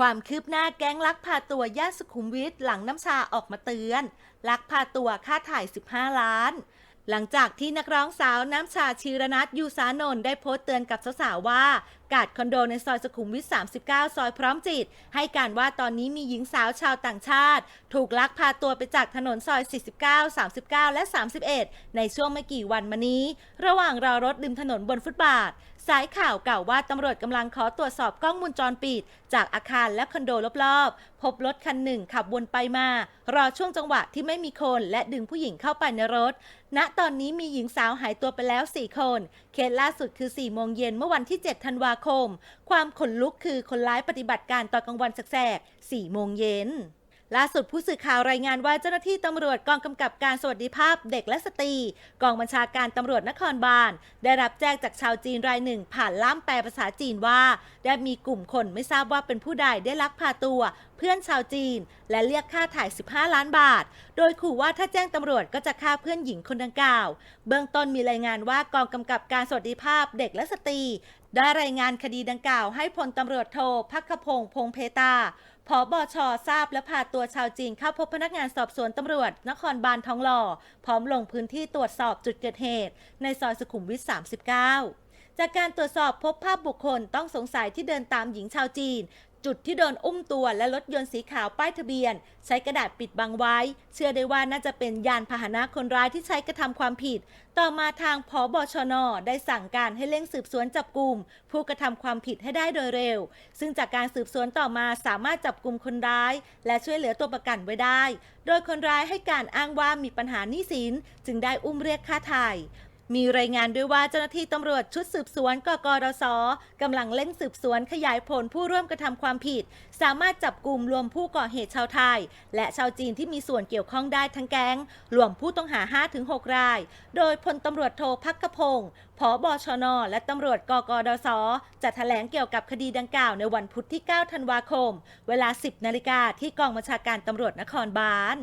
ความคืบหน้าแก๊งลักพาตัวย่านสุขุมวิทหลังน้ำชาออกมาเตือน ลักพาตัวค่าถ่าย 15 ล้าน หลังจากที่นักร้องสาวน้ำชาชีรนัทยูสานนท์ได้โพสต์เตือนกับสาวๆว่า กาดคอนโดในซอยสุขุมวิท 39 ซอยพร้อมจิต ให้การว่าตอนนี้มีหญิงสาวชาวต่างชาติ ถูกลักพาตัวไปจากถนนซอย 49 39 และ 31 ในช่วงไม่กี่วันมานี้ ระหว่างรอรถริมถนนบนฟุตบาทสายข่าวกล่าวว่าตำรวจกำลังขอตรวจสอบกล้องวงจรปิด จากอาคารและคอนโดรอบๆ พบรถคันหนึ่งขับวนไปมา รอช่วงจังหวะที่ไม่มีคนและดึงผู้หญิงเข้าไปในรถ ณ ตอนนี้มีหญิงสาวหายตัวไปแล้ว 4 คน เคสล่าสุดคือ 4 โมงเย็นเมื่อวันที่ 7 ธันวาคม ความขนลุกคือคนร้ายปฏิบัติการตอนกลางวันแสกๆ4โมงเย็น ล่าสุดผู้สื่อข่าวรายงานว่าเจ้าหน้าที่ตำรวจกองกำกับการสวัสดิภาพเด็กและสตรีกองบัญชาการตำรวจนครบาลได้รับแจ้งจากชาวจีนรายหนึ่ง ผ่านล่ามแปลภาษาจีนว่า ได้มีกลุ่มคนไม่ทราบว่าเป็นผู้ใดได้ลักพาตัว เพื่อนชาวจีน และเรียกค่าถ่าย 15 ล้านบาท โดยขู่ว่าถ้าแจ้งตำรวจก็จะฆ่าเพื่อนหญิงคนดังกล่าว เบื้องต้นมีรายงานว่ากองกำกับการสวัสดิภาพเด็กและสตรีได้รายงานคดีดังกล่าวให้พลตำรวจโทพักขพงศ์พงเพตา ผอบอชทราบและพาตัวชาวจีนเข้าพบพนักงานสอบสวนตำรวจ นครบาลทองหล่อ พร้อมลงพื้นที่ตรวจสอบจุดเกิดเหตุ ในซอยสุขุมวิท 39จากการตรวจสอบพบภาพบุคคลต้องสงสัยที่เดินตามหญิงชาวจีน จุดที่โดนอุ้มตัวและรถยนต์สีขาวป้ายทะเบียน ใช้กระดาษปิดบังไว้ เชื่อได้ว่าน่าจะเป็นยานพาหนะคนร้ายที่ใช้กระทำความผิด ต่อมาทางพบชน ได้สั่งการให้เร่งสืบสวนจับกลุ่ม ผู้กระทำความผิดให้ได้โดยเร็ว ซึ่งจากการสืบสวนต่อมาสามารถจับกลุ่มคนร้าย และช่วยเหลือตัวประกันไว้ได้ โดยคนร้ายให้การอ้างว่ามีปัญหาหนี้สินจึงได้อุ้มเรียกค่าไถ่ มีรายงานด้วยว่าเจ้าหน้าที่ตำรวจชุดสืบสวนกกรสกำลังเร่งสืบสวนขยายผลผู้ร่วมกระทำความผิด สามารถจับกลุ่มรวมผู้ก่อเหตุชาวไทย และชาวจีนที่มีส่วนเกี่ยวข้องได้ทั้งแก๊งรวมผู้ต้องหา 5-6 ราย โดยพลตำรวจโทพักขพงศ์ผบชน และตำรวจกกรสจะแถลงเกี่ยวกับคดีดังกล่าวในวันพุธที่ 9 ธันวาคม เวลา 10 นาฬิกาที่กองบัญชาการตำรวจนครบาล